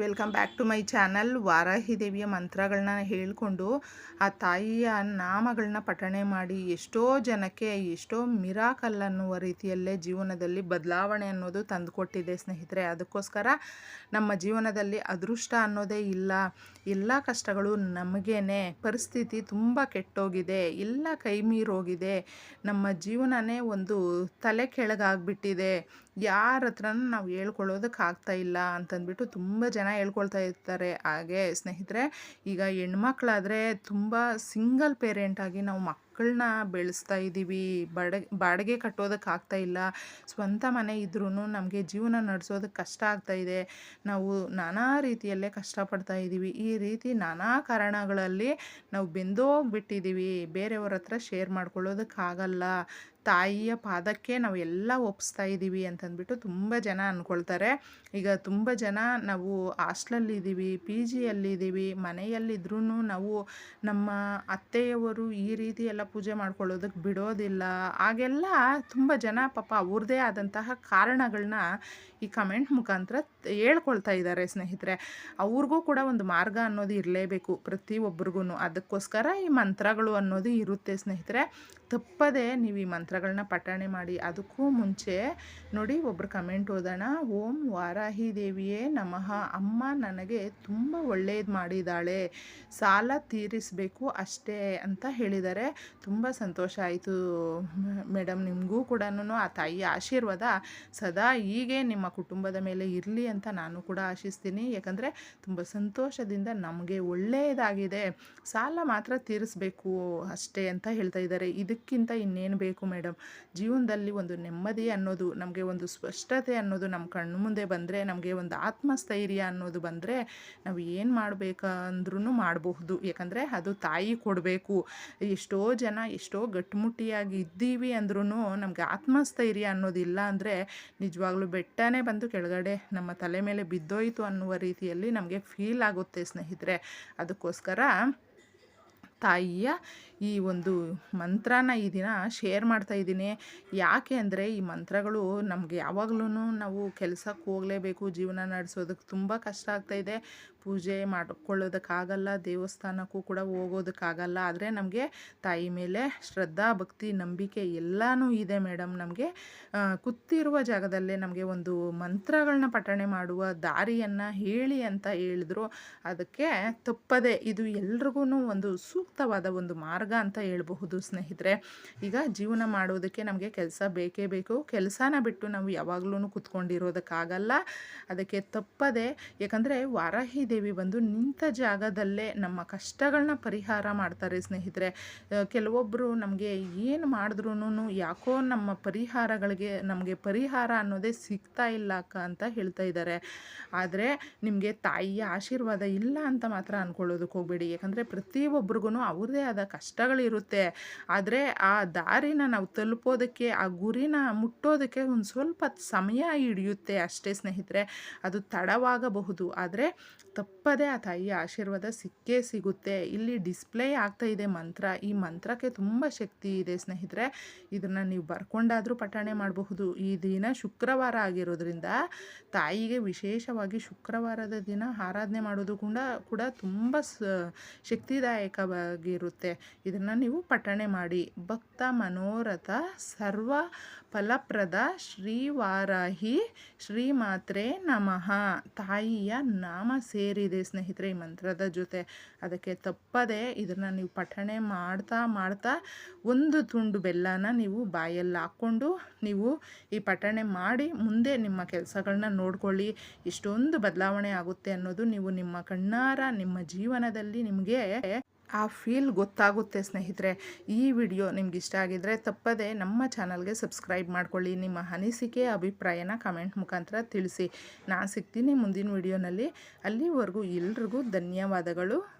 Welcome back to my channel Varahi ದೇವಿಯ ಮಂತ್ರಗಳನ್ನ ಹೇಳಿಕೊಂಡು ಆ ತಾಯಿಯ ನಾಮಗಳನ್ನ ಪಠಣೆ ಮಾಡಿ ಎಷ್ಟೋ ಜನಕ್ಕೆ, ಎಷ್ಟೋ ಮಿರಾಕಲ್ ಅನ್ನುವ ರೀತಿಯಲ್ಲೇ ಜೀವನದಲ್ಲಿ ಬದಲಾವಣೆ ಅನ್ನೋದು ತಂದುಕೊಟ್ಟಿದೆ ಸ್ನೇಹಿತರೆ. ಅದಕ್ಕೋಸ್ಕರ ನಮ್ಮ ಜೀವನದಲ್ಲಿ ಅದೃಷ್ಟ ಅನ್ನೋದೇ ಇಲ್ಲ. ಎಲ್ಲ ಕಷ್ಟಗಳು ನಮಗೇನೆ. ಪರಿಸ್ಥಿತಿ ತುಂಬ ಕೆಟ್ಟೋಗಿದೆ. ಎಲ್ಲ ಕೈ ಮೀರೋಗಿದೆ. ನಮ್ಮ ಜೀವನನೇ ಒಂದು ತಲೆ ಕೆಳಗಾಗ್ಬಿಟ್ಟಿದೆ. ಯಾರ ಹತ್ರನೂ ನಾವು ಹೇಳ್ಕೊಳ್ಳೋದಕ್ಕೆ ಇಲ್ಲ ಅಂತಂದ್ಬಿಟ್ಟು ತುಂಬ ಜನ ಹೇಳ್ಕೊಳ್ತಾ ಇರ್ತಾರೆ. ಹಾಗೆ ಸ್ನೇಹಿತರೆ, ಈಗ ಹೆಣ್ಮಕ್ಳಾದರೆ ತುಂಬ ಸಿಂಗಲ್ ಪೇರೆಂಟಾಗಿ ನಾವು ಮಕ್ಕಳನ್ನ ಬೆಳೆಸ್ತಾ ಇದ್ದೀವಿ ಬಡ, ಬಾಡಿಗೆ ಕಟ್ಟೋದಕ್ಕೆ ಆಗ್ತಾ ಇಲ್ಲ. ಸ್ವಂತ ಮನೆ ಇದ್ರೂ ನಮಗೆ ಜೀವನ ನಡೆಸೋದಕ್ಕೆ ಕಷ್ಟ ಆಗ್ತಾ ಇದೆ. ನಾವು ನಾನಾ ರೀತಿಯಲ್ಲೇ ಕಷ್ಟಪಡ್ತಾ ಇದ್ದೀವಿ ಈ ರೀತಿ ನಾನಾ ಕಾರಣಗಳಲ್ಲಿ ನಾವು ಬೆಂದೋಗ್ಬಿಟ್ಟಿದ್ದೀವಿ ಬೇರೆಯವ್ರ ಹತ್ರ ಶೇರ್ ಮಾಡ್ಕೊಳ್ಳೋದಕ್ಕಾಗಲ್ಲ. ತಾಯಿಯ ಪಾದಕ್ಕೆ ನಾವು ಎಲ್ಲ ಒಪ್ಪಿಸ್ತಾ ಇದ್ದೀವಿ ಅಂತಂದ್ಬಿಟ್ಟು ತುಂಬ ಜನ ಅಂದ್ಕೊಳ್ತಾರೆ. ಈಗ ತುಂಬ ಜನ ನಾವು ಹಾಸ್ಟ್ಲಲ್ಲಿದ್ದೀವಿ ಪಿ ಜಿಯಲ್ಲಿದ್ದೀವಿ ಮನೆಯಲ್ಲಿದ್ರೂ ನಾವು ನಮ್ಮ ಅತ್ತೆಯವರು ಈ ರೀತಿ ಎಲ್ಲ ಪೂಜೆ ಮಾಡ್ಕೊಳ್ಳೋದಕ್ಕೆ ಬಿಡೋದಿಲ್ಲ. ಹಾಗೆಲ್ಲ ತುಂಬ ಜನ ಪಾಪ ಅವ್ರದ್ದೇ ಆದಂತಹ ಕಾರಣಗಳನ್ನ ಈ ಕಮೆಂಟ್ ಮುಖಾಂತರ ಹೇಳ್ಕೊಳ್ತಾ ಇದ್ದಾರೆ ಸ್ನೇಹಿತರೆ. ಅವ್ರಿಗೂ ಕೂಡ ಒಂದು ಮಾರ್ಗ ಅನ್ನೋದು ಇರಲೇಬೇಕು ಪ್ರತಿಯೊಬ್ಬರಿಗೂ ಅದಕ್ಕೋಸ್ಕರ ಈ ಮಂತ್ರಗಳು ಅನ್ನೋದು ಇರುತ್ತೆ ಸ್ನೇಹಿತರೆ. ತಪ್ಪದೆ ನೀವು ಈ ಮಂತ್ರಗಳನ್ನ ಪಠಣೆ ಮಾಡಿ. ಅದಕ್ಕೂ ಮುಂಚೆ ನೋಡಿ ಒಬ್ಬರು ಕಮೆಂಟ್ ಓದೋಣ. ಓಂ ವಾರಾಹಿ ದೇವಿಯೇ ನಮಃ. ಅಮ್ಮ ನನಗೆ ತುಂಬ ಒಳ್ಳೆಯದು ಮಾಡಿದ್ದಾಳೆ ಸಾಲ ತೀರಿಸಬೇಕು ಅಷ್ಟೇ ಅಂತ ಹೇಳಿದ್ದಾರೆ ತುಂಬ ಸಂತೋಷ ಆಯಿತು ಮೇಡಮ್ ನಿಮಗೂ ಕೂಡ ಆ ತಾಯಿಯ ಆಶೀರ್ವಾದ ಸದಾ ಹೀಗೆ ನಿಮ್ಮ ಕುಟುಂಬದ ಮೇಲೆ ಇರಲಿ ಅಂತ ನಾನು ಕೂಡ ಆಶಿಸ್ತೀನಿ. ಯಾಕಂದರೆ ತುಂಬ ಸಂತೋಷದಿಂದ ನಮಗೆ ಒಳ್ಳೆಯದಾಗಿದೆ ಸಾಲ ಮಾತ್ರ ತೀರಿಸಬೇಕು ಅಷ್ಟೇ ಅಂತ ಹೇಳ್ತಾ ಇದ್ದಾರೆ. ಇದಕ್ಕಿಂತ ಇನ್ನೇನು ಬೇಕು ಮೇಡಮ್ ಜೀವನದಲ್ಲಿ ಒಂದು ನೆಮ್ಮದಿ ಅನ್ನೋದು, ನಮಗೆ ಒಂದು ಸ್ಪಷ್ಟತೆ ಅನ್ನೋದು ನಮ್ಮ ಕಣ್ಣು ಮುಂದೆ ಬಂದರೆ, ನಮಗೆ ಒಂದು ಆತ್ಮಸ್ಥೈರ್ಯ ಅನ್ನೋದು ಬಂದರೆ ನಾವು ಏನು ಮಾಡಬೇಕಂದ್ರೂ ಮಾಡಬಹುದು. ಯಾಕಂದರೆ ಅದು ತಾಯಿ ಕೊಡಬೇಕು. ಎಷ್ಟೋ ಜನ ಎಷ್ಟೋ ಗಟ್ಟಿಮುಟ್ಟಿಯಾಗಿ ಇದ್ದೀವಿ ಅಂದ್ರೂ ನಮಗೆ ಆತ್ಮಸ್ಥೈರ್ಯ ಅನ್ನೋದಿಲ್ಲ ಅಂದರೆ ನಿಜವಾಗ್ಲೂ ಬೆಟ್ಟನೇ ಬಂದು ಕೆಳಗಡೆ ನಮ್ಮ ತಲೆ ಮೇಲೆ ಬಿದ್ದೋಯ್ತು ಅನ್ನುವ ರೀತಿಯಲ್ಲಿ ನಮಗೆ ಫೀಲ್ ಆಗುತ್ತೆ ಸ್ನೇಹಿತರೆ. ಅದಕ್ಕೋಸ್ಕರ ತಾಯಿಯ ಈ ಒಂದು ಮಂತ್ರನ ಈ ದಿನ ಶೇರ್ ಮಾಡ್ತಾ ಇದ್ದೀನಿ. ಯಾಕೆ ಅಂದರೆ ಈ ಮಂತ್ರಗಳು ನಮಗೆ ಯಾವಾಗಲೂ ನಾವು ಕೆಲಸಕ್ಕೆ ಹೋಗಲೇಬೇಕು, ಜೀವನ ನಡೆಸೋದಕ್ಕೆ ತುಂಬ ಕಷ್ಟ ಆಗ್ತಾಯಿದೆ ಪೂಜೆ ಮಾಡ್ಕೊಳ್ಳೋದಕ್ಕಾಗಲ್ಲ, ದೇವಸ್ಥಾನಕ್ಕೂ ಕೂಡ ಹೋಗೋದಕ್ಕಾಗಲ್ಲ. ಆದರೆ ನಮಗೆ ತಾಯಿ ಮೇಲೆ ಶ್ರದ್ಧಾ, ಭಕ್ತಿ, ನಂಬಿಕೆ ಎಲ್ಲನೂ ಇದೆ ಮೇಡಮ್ ನಮಗೆ. ಕೂತಿರುವ ಜಾಗದಲ್ಲೇ ನಮಗೆ ಒಂದು ಮಂತ್ರಗಳನ್ನ ಪಠಣೆ ಮಾಡುವ ದಾರಿಯನ್ನು ಹೇಳಿ ಅಂತ ಹೇಳಿದ್ರು. ಅದಕ್ಕೆ ತಪ್ಪದೆ ಇದು ಎಲ್ರಿಗೂ ಒಂದು ಸೂಕ್ತವಾದ ಒಂದು ಮಾರ್ಗ ಅಂತ ಹೇಳ್ಬಹುದು ಸ್ನೇಹಿತರೆ. ಈಗ ಜೀವನ ಮಾಡೋದಕ್ಕೆ ನಮಗೆ ಕೆಲಸ ಬೇಕೇ ಬೇಕು. ಕೆಲಸನ ಬಿಟ್ಟು ನಾವು ಯಾವಾಗಲೂ ಕೂತ್ಕೊಂಡಿರೋದಕ್ಕಾಗಲ್ಲ. ಅದಕ್ಕೆ ತಪ್ಪದೆ, ಯಾಕಂದರೆ ವಾರಾಹಿ ದೇವಿ ಬಂದು ನಿಂತ ಜಾಗದಲ್ಲೇ ನಮ್ಮ ಕಷ್ಟಗಳನ್ನ ಪರಿಹಾರ ಮಾಡ್ತಾರೆ ಸ್ನೇಹಿತರೆ. ಕೆಲವೊಬ್ಬರು ನಮಗೆ ಏನು ಮಾಡಿದ್ರೂ ಯಾಕೋ ನಮ್ಮ ಪರಿಹಾರಗಳಿಗೆ, ನಮಗೆ ಪರಿಹಾರ ಅನ್ನೋದೇ ಸಿಗ್ತಾ ಇಲ್ಲ ಅಕ್ಕ ಅಂತ ಹೇಳ್ತಾ ಇದ್ದಾರೆ. ಆದರೆ ನಿಮಗೆ ತಾಯಿಯ ಆಶೀರ್ವಾದ ಇಲ್ಲ ಅಂತ ಮಾತ್ರ ಅಂದ್ಕೊಳ್ಳೋದಕ್ಕೆ ಹೋಗಬೇಡಿ. ಯಾಕಂದರೆ ಪ್ರತಿಯೊಬ್ಬರಿಗೂ ಅವ್ರದೇ ಆದ ಕಷ್ಟಗಳಿರುತ್ತೆ. ಆದರೆ ಆ ದಾರಿನ ನಾವು ತಲುಪೋದಕ್ಕೆ, ಆ ಗುರಿನ ಮುಟ್ಟೋದಕ್ಕೆ ಒಂದು ಸ್ವಲ್ಪ ಸಮಯ ಹಿಡಿಯುತ್ತೆ ಅಷ್ಟೇ ಸ್ನೇಹಿತರೆ. ಅದು ತಡವಾಗಬಹುದು, ಆದರೆ ತಪ್ಪದೇ ಆ ತಾಯಿಯ ಆಶೀರ್ವಾದ ಸಿಕ್ಕೇ ಸಿಗುತ್ತೆ. ಇಲ್ಲಿ ಡಿಸ್ಪ್ಲೇ ಆಗ್ತಾ ಇದೆ ಮಂತ್ರ. ಈ ಮಂತ್ರಕ್ಕೆ ತುಂಬ ಶಕ್ತಿ ಇದೆ ಸ್ನೇಹಿತರೆ. ಇದನ್ನು ನೀವು ಬರ್ಕೊಂಡಾದರೂ ಪಠಣೆ ಮಾಡಬಹುದು. ಈ ದಿನ ಶುಕ್ರವಾರ ಆಗಿರೋದ್ರಿಂದ ತಾಯಿಗೆ ವಿಶೇಷವಾಗಿ ಶುಕ್ರವಾರದ ದಿನ ಆರಾಧನೆ ಮಾಡೋದು ಕೂಡ ಕೂಡ ತುಂಬ ಶಕ್ತಿದಾಯಕವಾಗಿರುತ್ತೆ. ಇದನ್ನು ನೀವು ಪಠಣೆ ಮಾಡಿ. ಭಕ್ತ ಮನೋರಥ ಸರ್ವ ಫಲಪ್ರದ ಶ್ರೀವಾರಾಹಿ ಶ್ರೀಮಾತ್ರೆ ನಮಃ. ತಾಯಿಯ ನಾಮ ಸೇರಿದೆ ಸ್ನೇಹಿತರೆ ಈ ಮಂತ್ರದ ಜೊತೆ. ಅದಕ್ಕೆ ತಪ್ಪದೆ ಇದನ್ನು ನೀವು ಪಠಣೆ ಮಾಡ್ತಾ ಮಾಡ್ತಾ ಒಂದು ತುಂಡು ಬೆಲ್ಲನ ನೀವು ಬಾಯಲ್ಲಿ ಹಾಕ್ಕೊಂಡು ನೀವು ಈ ಪಠಣೆ ಮಾಡಿ ಮುಂದೆ ನಿಮ್ಮ ಕೆಲಸಗಳನ್ನ ನೋಡ್ಕೊಳ್ಳಿ. ಇಷ್ಟೊಂದು ಬದಲಾವಣೆ ಆಗುತ್ತೆ ಅನ್ನೋದು ನೀವು ನಿಮ್ಮ ಕಣ್ಣಾರ, ನಿಮ್ಮ ಜೀವನದಲ್ಲಿ ನಿಮಗೆ ಆ ಫೀಲ್ ಗೊತ್ತಾಗುತ್ತೆ ಸ್ನೇಹಿತರೆ. ಈ ವಿಡಿಯೋ ನಿಮ್ಗೆ ಇಷ್ಟ ಆಗಿದ್ರೆ ತಪ್ಪದೆ ನಮ್ಮ ಚಾನಲ್ಗೆ ಸಬ್ಸ್ಕ್ರೈಬ್ ಮಾಡ್ಕೊಳ್ಳಿ. ನಿಮ್ಮ ಅನಿಸಿಕೆ, ಅಭಿಪ್ರಾಯನ ಕಮೆಂಟ್ ಮುಖಾಂತರ ತಿಳಿಸಿ. ನಾನು ಸಿಗ್ತೀನಿ ಮುಂದಿನ ವಿಡಿಯೋನಲ್ಲಿ. ಅಲ್ಲಿವರೆಗೂ ಎಲ್ರಿಗೂ ಧನ್ಯವಾದಗಳು.